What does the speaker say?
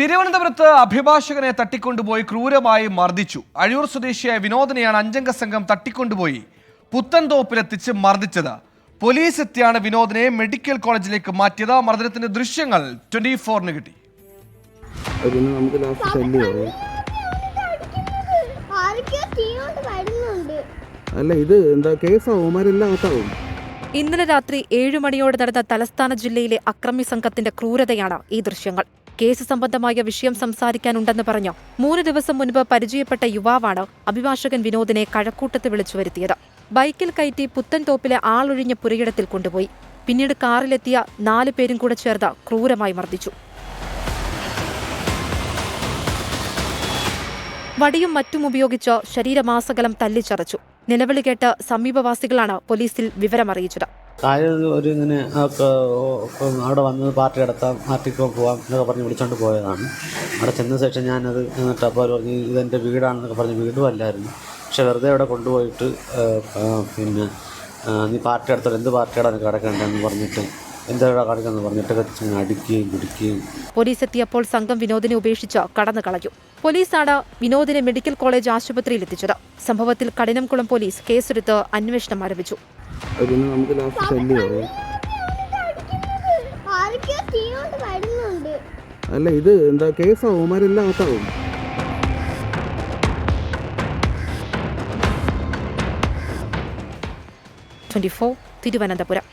തിരുവനന്തപുരത്ത് അഭിഭാഷകനെ തട്ടിക്കൊണ്ടുപോയി ക്രൂരമായി മർദ്ദിച്ചു. അഴിയൂർ സ്വദേശിയായ വിനോദിനെയാണ് അഞ്ചംഗ സംഘം തട്ടിക്കൊണ്ടുപോയി പുത്തൻതോപ്പിലെത്തിച്ച് മർദ്ദിച്ചത്. പോലീസ് എത്തിയാണ് വിനോദിനെ മെഡിക്കൽ കോളേജിലേക്ക് മാറ്റിയത്. മർദ്ദനത്തിന്റെ ദൃശ്യങ്ങൾ ട്വന്റി ഫോറിന് കിട്ടി. അല്ല ഇത് എന്താ കേസാവും അവന്മാരെല്ലാം ഇന്നലെ രാത്രി ഏഴു മണിയോടെ നടന്ന തലസ്ഥാന ജില്ലയിലെ അക്രമി സംഘത്തിന്റെ ക്രൂരതയാണ് ഈ ദൃശ്യങ്ങൾ. കേസ് സംബന്ധമായ വിഷയം സംസാരിക്കാനുണ്ടെന്ന് പറഞ്ഞു. മൂന്ന് ദിവസം മുൻപ് പരിചയപ്പെട്ട യുവാവാണ് അഭിഭാഷകൻ വിനോദിനെ കഴക്കൂട്ടത്ത് വിളിച്ചു വരുത്തിയത്. ബൈക്കിൽ കയറ്റി പുത്തൻതോപ്പിലെ ആളൊഴിഞ്ഞ പുരയിടത്തിൽ കൊണ്ടുപോയി. പിന്നീട് കാറിലെത്തിയ നാല് പേരും കൂടെ ചേർന്ന് ക്രൂരമായി മർദ്ദിച്ചു. വടിയും മറ്റും ഉപയോഗിച്ച് ശരീരമാസകലം തല്ലിച്ചറച്ചു. നിലവിളി കേട്ട് സമീപവാസികളാണ് പോലീസിൽ വിവരമറിയിച്ചത്. കാര്യം ഒരു ഇങ്ങനെ അവിടെ വന്ന് പാർട്ടി നടത്താം പാർട്ടിക്ക് പോകാം എന്നൊക്കെ പറഞ്ഞ് വിളിച്ചോണ്ട് പോയതാണ്. അവിടെ ചെന്ന ശേഷം ഞാനത് എന്നിട്ട് അപ്പോൾ അവർ പറഞ്ഞു ഇതെന്റെ വീടാണെന്നൊക്കെ പറഞ്ഞ് വീടും അല്ലായിരുന്നു. പക്ഷെ വെറുതെ അവിടെ കൊണ്ടുപോയിട്ട് പിന്നെ നീ പാർട്ടി എടുത്തോ എന്ത് പാർട്ടിയാണ് എനിക്ക് കിടക്കേണ്ടതെന്ന് പറഞ്ഞിട്ട് കുടിക്കുകയും പോലീസ് എത്തിയപ്പോൾ സംഘം വിനോദിനെ ഉപേക്ഷിച്ച് കടന്നു കളഞ്ഞു. പോലീസാണ് വിനോദിനെ മെഡിക്കൽ കോളേജ് ആശുപത്രിയിൽ എത്തിച്ചത് സംഭവത്തിൽ കഠിനംകുളം പോലീസ് കേസെടുത്ത് അന്വേഷണം ആരംഭിച്ചു. പിന്നെ നമുക്ക് ലാസ്റ്റ് വരുന്നുണ്ട്. അല്ല ഇത് എന്താ കേസാവും അവന്മാരെല്ലാം അകത്താവും. ഫോർ തിരുവനന്തപുരം